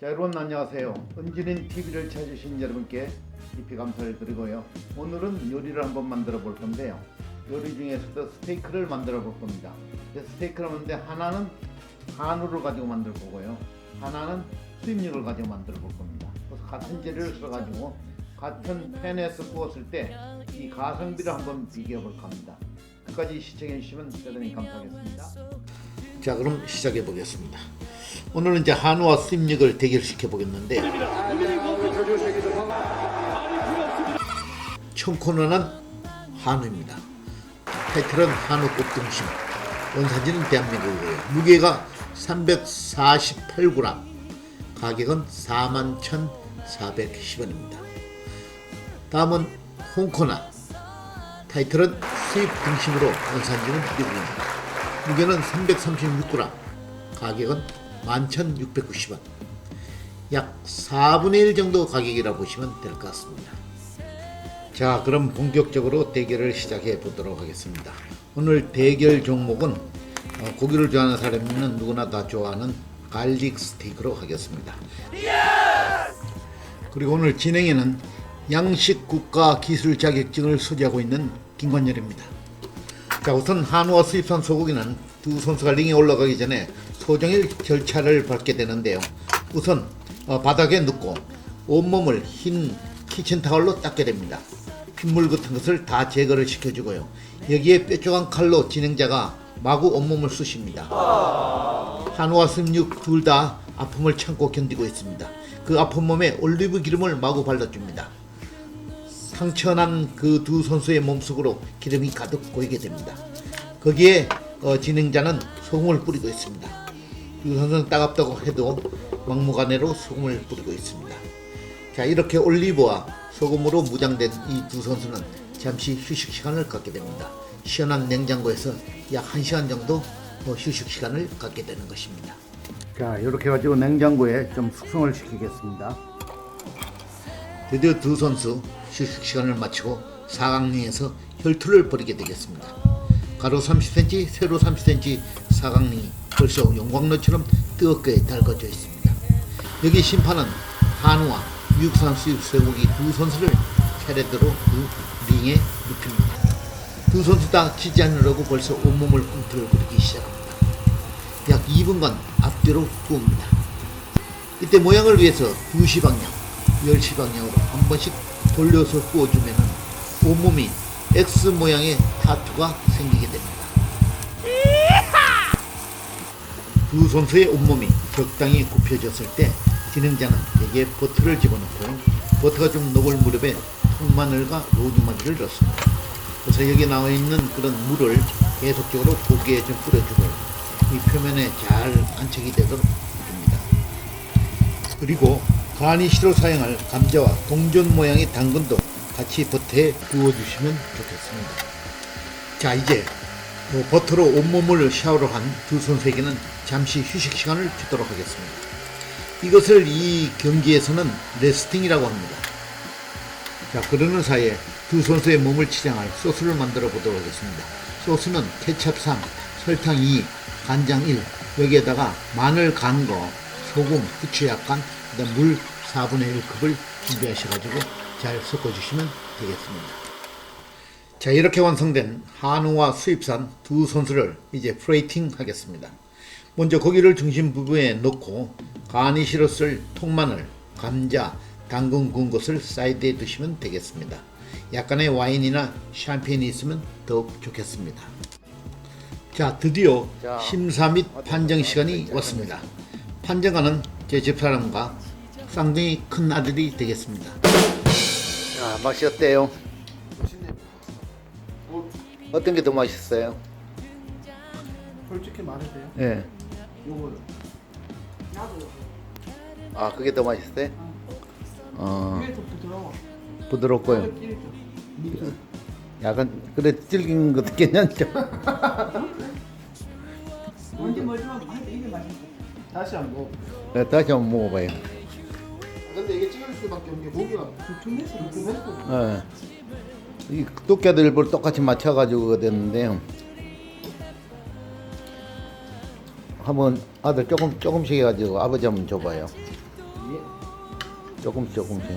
자 여러분 안녕하세요. 은진인 TV를 찾으신 여러분께 깊이 감사를 드리고요. 오늘은 요리를 한번 만들어 볼 건데요. 요리 중에서도 스테이크를 만들어 볼 겁니다. 스테이크를 만드는데 하나는 한우를 가지고 만들 거고요. 하나는 수입육을 가지고 만들어 볼 겁니다. 그래서 같은 재료를 써가지고 같은 팬에서 구웠을 때 이 가성비를 한번 비교해 볼 겁니다. 끝까지 시청해 주시면 대단히 감사하겠습니다. 자 그럼 시작해 보겠습니다. 오늘은 이제 한우와 수입육을 대결시켜 보겠는데 총 코너는 한우입니다. 타이틀은 한우 꽃등심. 원산지는 대한민국이고요. 무게가 348g, 가격은 41,410원입니다. 다음은 홍코나. 타이틀은 수입 등심으로 원산지는 미국입니다. 무게는 336g, 가격은 11,690원. 약 4분의 1 정도 가격이라 보시면 될 것 같습니다. 자, 그럼 본격적으로 대결을 시작해 보도록 하겠습니다. 오늘 대결 종목은 어, 고기를 좋아하는 사람이면 누구나 다 좋아하는 갈릭 스테이크로 하겠습니다. 그리고 오늘 진행에는 양식 국가 기술 자격증을 소지하고 있는 김관열입니다. 자, 우선 한우와 수입산 소고기는 두 선수가 링에 올라가기 전에 소정일 절차를 밟게 되는데요. 우선 어, 바닥에 눕고 온몸을 흰 키친타월로 닦게 됩니다. 핏물 같은 것을 다 제거를 시켜주고요. 여기에 뾰족한 칼로 진행자가 마구 온몸을 쑤십니다. 한우와 승육 둘 다 아픔을 참고 견디고 있습니다. 그 아픈 몸에 올리브 기름을 마구 발라줍니다. 상처난 그 두 선수의 몸속으로 기름이 가득 고이게 됩니다. 거기에 어, 진행자는 소금을 뿌리고 있습니다. 두 선수는 따갑다고 해도 막무가내로 소금을 뿌리고 있습니다. 자 이렇게 올리브와 소금으로 무장된 이 두 선수는 잠시 휴식 시간을 갖게 됩니다. 시원한 냉장고에서 약 1시간 정도 어, 휴식 시간을 갖게 되는 것입니다. 자 이렇게 가지고 냉장고에 좀 숙성을 시키겠습니다. 드디어 두 선수 휴식 시간을 마치고 사각링에서 혈투를 벌이게 되겠습니다. 가로 30cm, 세로 30cm 사각링이 벌써 용광로처럼 뜨겁게 달궈져 있습니다. 여기 심판은 한우와 미국산 수입 쇠고기 두 선수를 차례대로 그 링에 눕힙니다. 두 선수 다 지지 않으려고 벌써 온몸을 꿈틀거리기 시작합니다. 약 2분간 앞뒤로 구웁니다. 이때 모양을 위해서 2시 방향, 10시 방향으로 한 번씩 돌려서 구워주면 온몸이 X 모양의 타투가 생기게 됩니다. 두 선수의 온몸이 적당히 굽혀졌을 때 진행자는 여기에 버터를 집어넣고 버터가 좀 녹을 무렵에 통마늘과 로즈마리를 넣습니다. 그래서 여기 나와 있는 그런 물을 계속적으로 고기에 좀 뿌려주고 이 표면에 잘 안착이 되도록 해줍니다. 그리고 가니시로 사용할 감자와 동전 모양의 당근도 같이 버터에 부어주시면 좋겠습니다. 자 이제 뭐 버터로 온몸을 샤워를 한 두 선수에게는 잠시 휴식 시간을 주도록 하겠습니다. 이것을 이 경기에서는 레스팅이라고 합니다. 자 그러는 사이에 두 선수의 몸을 치장할 소스를 만들어 보도록 하겠습니다. 소스는 케찹 3, 설탕 2, 간장 1, 여기에다가 마늘 간 거, 소금, 후추 약간, 그다음 물 4분의 1컵을 준비하셔가지고 잘 섞어주시면 되겠습니다. 자 이렇게 완성된 한우와 수입산 두 선수를 이제 프레이팅 하겠습니다. 먼저 고기를 중심 부분에 넣고 가니시로 쓸 통마늘, 감자, 당근 구운 것을 사이드에 두시면 되겠습니다. 약간의 와인이나 샴페인이 있으면 더욱 좋겠습니다. 자 드디어 심사 및 판정 시간이 왔습니다. 판정하는 제 집사람과 쌍둥이 큰 아들이 되겠습니다. 자 맛이 어때요? 어떤 게 더 맛있어요? 솔직히 말해도 돼요? 예. 요거요. 아 그게 더 맛있어요? 어 이게 더 부드러워. 부드럽고요. 미스. 약간 그래 질긴 것도 괜찮죠? 뭔지 모르지만 맛있어. 이게 맛있어. 다시 한 번. 네, 다시 한번 먹어봐요. 근데 이게 찍을 수밖에 없는 게 고기가 두툼해서 두툼했어. 예. 이 두께들 볼 똑같이 맞춰가지고 됐는데요. 한번 아들 조금 조금씩 해가지고 아버지 한번 줘봐요. 예. 조금씩 조금씩.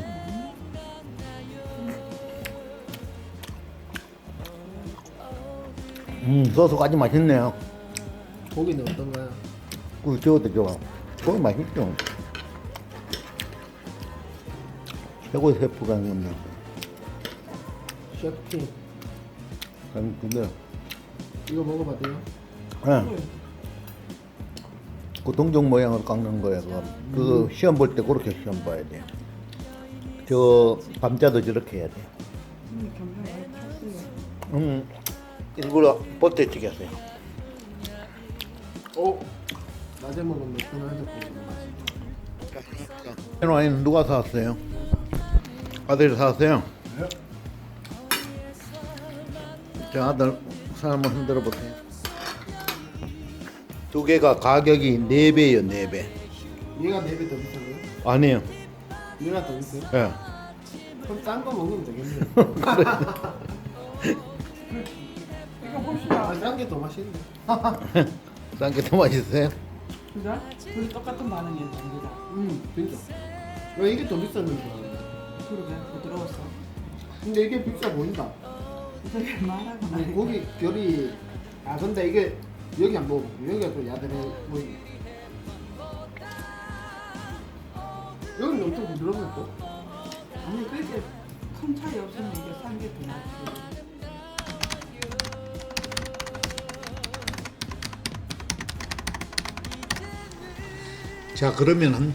음, 소스가 아주 맛있네요. 고기는 어떤가요? 그 저것도 좋아. 거기 맛있죠. 최고의 셰프가 하는 건데. 셰프팀 아니, 근데, 이거 먹어봐도요? 예. 그 동종 모양으로 깎는 거야. 그, 그 시험 볼 때 그렇게 시험 봐야 돼. 저 감자도 저렇게 해야 돼. 음, 일부러 버터 튀겼어요. 어? 낮에 먹으면 매끈하죠 맛있죠 와인 누가 사왔어요? 아들이 사왔어요? 자, 아들 사람 한번 흔들어 보세요. 두 개가 가격이 네 배예요, 네 배. 얘가 4배 더 비싼가요? 아니에요. 얘가 더 비싸요? 예. 그럼 딴거 먹으면 되겠네요 이거 봅시다. 아, 딴게 더 맛있는데 싼게 더 맛있어요? 그죠? 둘이 똑같은 반응이었습니다. 음 진짜 왜 이게 더 비싼 줄 알았는데 그러게 부드러웠어. 근데 이게 비싸 보인다 말하고. 고기 결이 아 근데 이게 여기 안 먹어 여기가 또 야들해 보이네 여기는 엄청 부드럽네 또 아니 그렇게 큰 차이 없으면 이게 싼게더 낫지. 자, 그러면은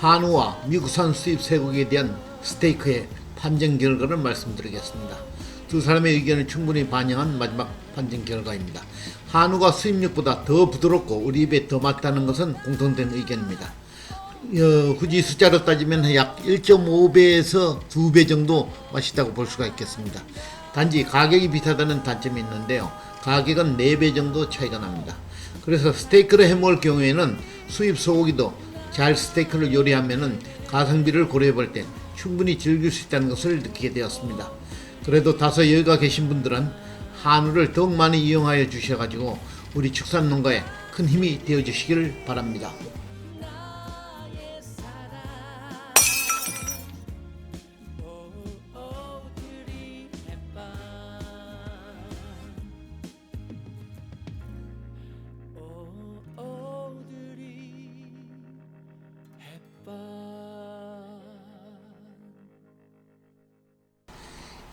한우와 미국산 수입 쇠고기에 대한 스테이크의 판정 결과를 말씀드리겠습니다. 두 사람의 의견을 충분히 반영한 마지막 판정 결과입니다. 한우가 수입육보다 더 부드럽고 우리 입에 더 맞다는 것은 공통된 의견입니다. 어, 굳이 숫자로 따지면 약 1.5배에서 2배 정도 맛있다고 볼 수가 있겠습니다. 단지 가격이 비싸다는 단점이 있는데요. 가격은 4배 정도 차이가 납니다. 그래서 스테이크를 해 먹을 경우에는 수입 소고기도 잘 스테이크를 요리하면은 가성비를 고려해 볼 때 충분히 즐길 수 있다는 것을 느끼게 되었습니다. 그래도 다소 여유가 계신 분들은 한우를 더욱 많이 이용하여 주셔가지고 우리 축산 농가에 큰 힘이 되어 주시기를 바랍니다.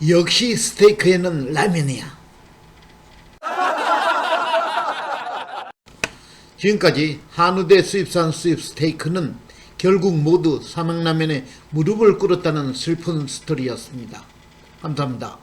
역시 스테이크에는 라면이야. 지금까지 한우대 수입산 수입 스테이크는 결국 모두 삼양라면에 무릎을 꿇었다는 슬픈 스토리였습니다. 감사합니다.